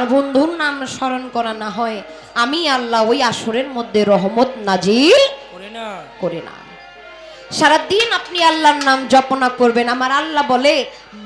আমার বন্ধুর নাম স্মরণ করা না হয়। আমি আল্লাহ ওই আসরের মধ্যে রহমত নাজিল করে না। সারাদিন আপনি আল্লাহর নাম জপনা করবেন। আমার আল্লাহ বলে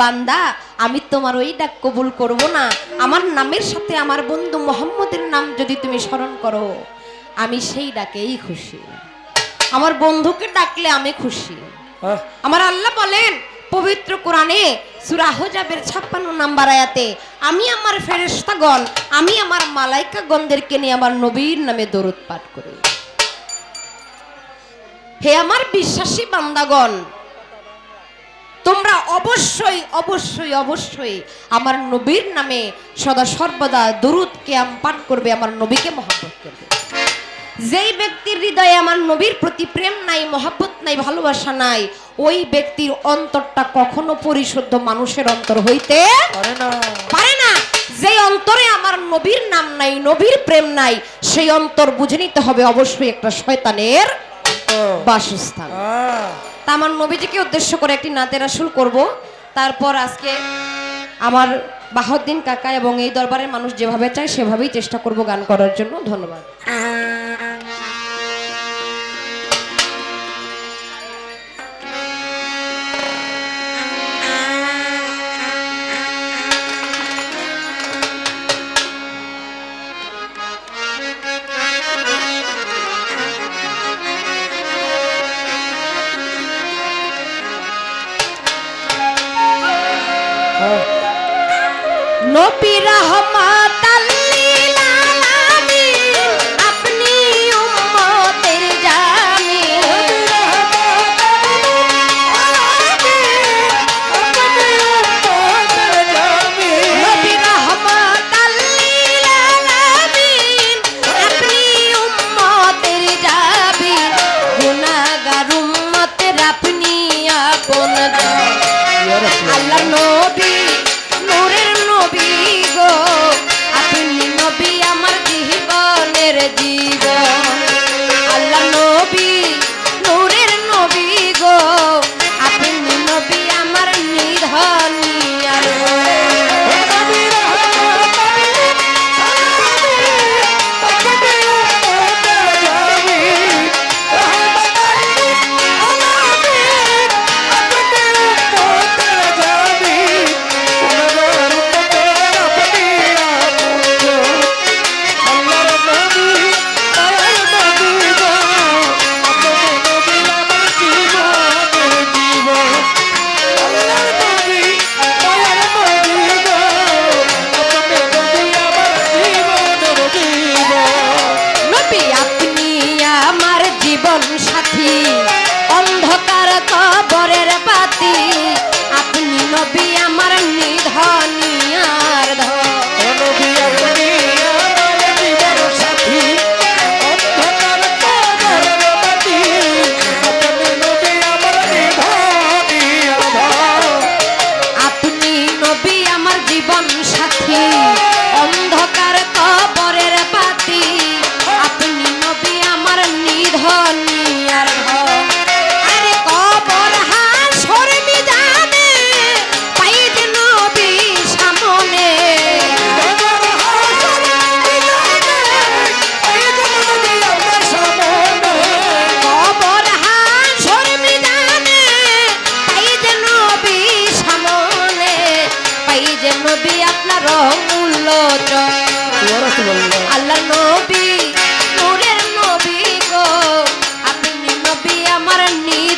বান্দা আমি তোমার ওই ডাক কবুল করব না। আমার নামের সাথে আমার বন্ধু মোহাম্মদের নাম যদি তুমি স্মরণ করো আমি সেই ডাকেই খুশি। আমার বন্ধুকে ডাকলে আমি খুশি। আমার আল্লাহ বলেন পবিত্র কোরআনে সূরা আহজাবের ছাপ্পান্ন নাম্বার আয়াতে, আমি আমার ফেরেশতাগণ, আমি আমার মালাইকাগণদেরকে নিয়ে আমার নবীর নামে দরুদ পাঠ করি। হে আমার বিশ্বাসী বান্দাগণ, তোমরা অবশ্যই অবশ্যই অবশ্যই আমার নবীর নামে সদা সর্বদা দরুদ কেয়াম পাঠ করবে, আমার নবীকে মহাব্বত করবে। যেই ব্যক্তির হৃদয়ে আমার নবীর প্রতি প্রেম নাই মহাব্বত নাই ভালোবাসা নাই ওই ব্যক্তির অন্তরটা কখনো পরিশুদ্ধ মানুষের অন্তর হইতে পারে না। যে অন্তরে আমার নবীর নাম নাই নবীর প্রেম নাই সেই অন্তর বুঝে নিতে হবে অবশ্যই একটা শয়তানের বাসস্থান। তা আমার নবীজিকে উদ্দেশ্য করে একটি নাতের আসল করব। তারপর আজকে আমার বাহাউদ্দিন কাকা এবং এই দরবারের মানুষ যেভাবে চায় সেভাবেই চেষ্টা করব গান করার জন্য। ধন্যবাদ।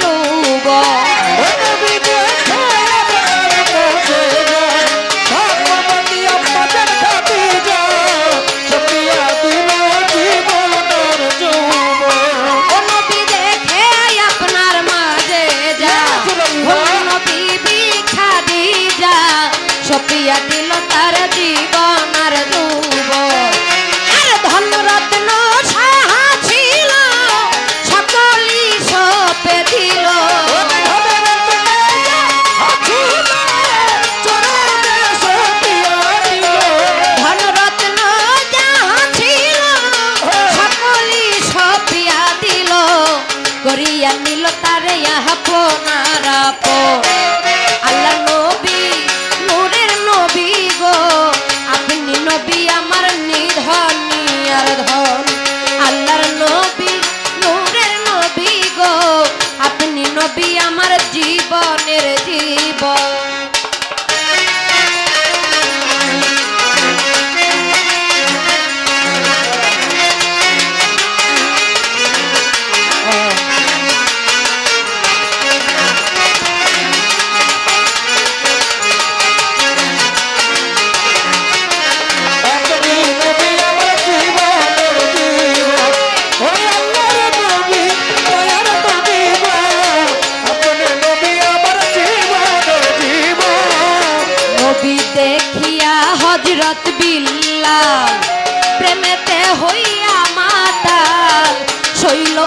যৌবন প্রেমেতে হইয়া মাতাল শৈল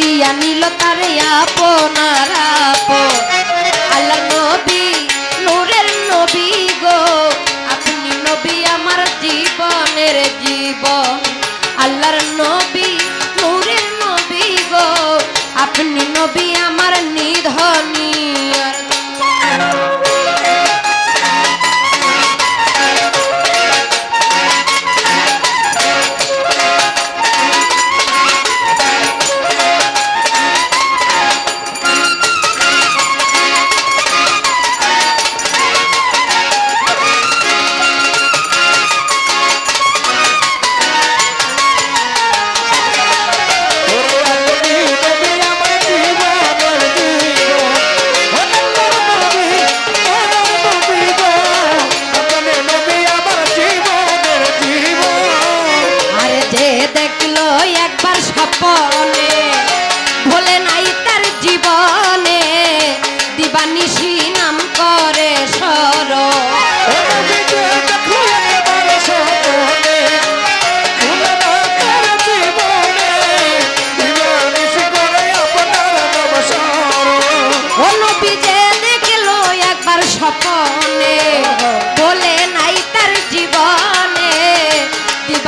করিয়া নিল তার আপনার